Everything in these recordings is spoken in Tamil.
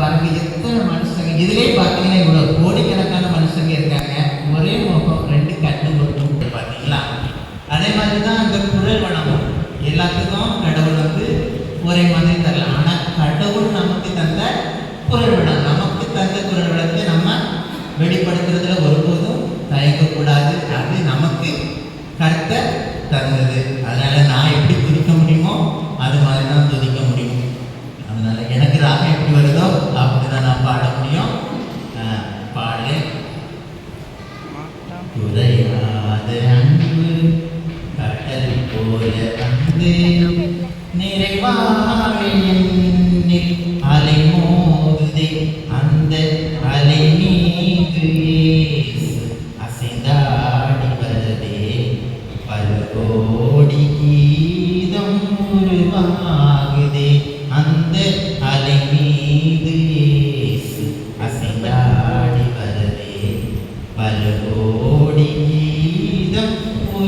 பாருங்க எத்தனை மனுஷங்க இதுலேயே பார்த்தீங்கன்னா இவ்வளோ கோடிக்கணக்கான மனுஷங்க இருக்காங்க. ஒரே முகம் ரெண்டு கண்ணு மட்டும் பார்த்தீங்களா அதே மாதிரி தான் அந்த குரல் வனமும் எல்லாத்துக்கும் கடவுள் வந்து ஒரே மாதிரி தரலாம் ஆனால் கடவுள் நமக்கு தந்த குரல் வளம். நமக்கு தந்த குரல் வளத்தை நம்ம வெளிப்படுத்துறதுல ஒருபோதும் தயங்கக்கூடாது. அது நமக்கு கருத்தை தந்தது. குறையாத அன்பு கடல் போல வந்து நிறைவாக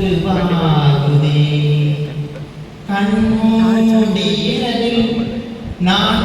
உருவாகுதே கண்மூடியில் நான்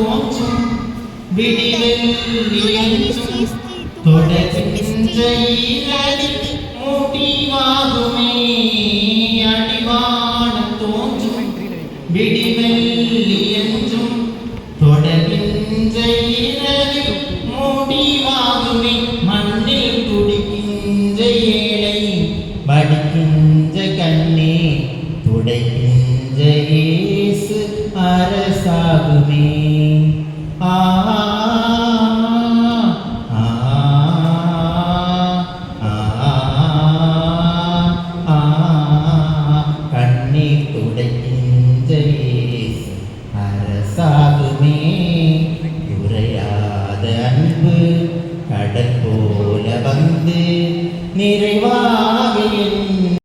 തോച്ചും വിടിവിൽ നിലച്ചും തുടരും அன்பு கடல் போல வந்து நிறைவாக என்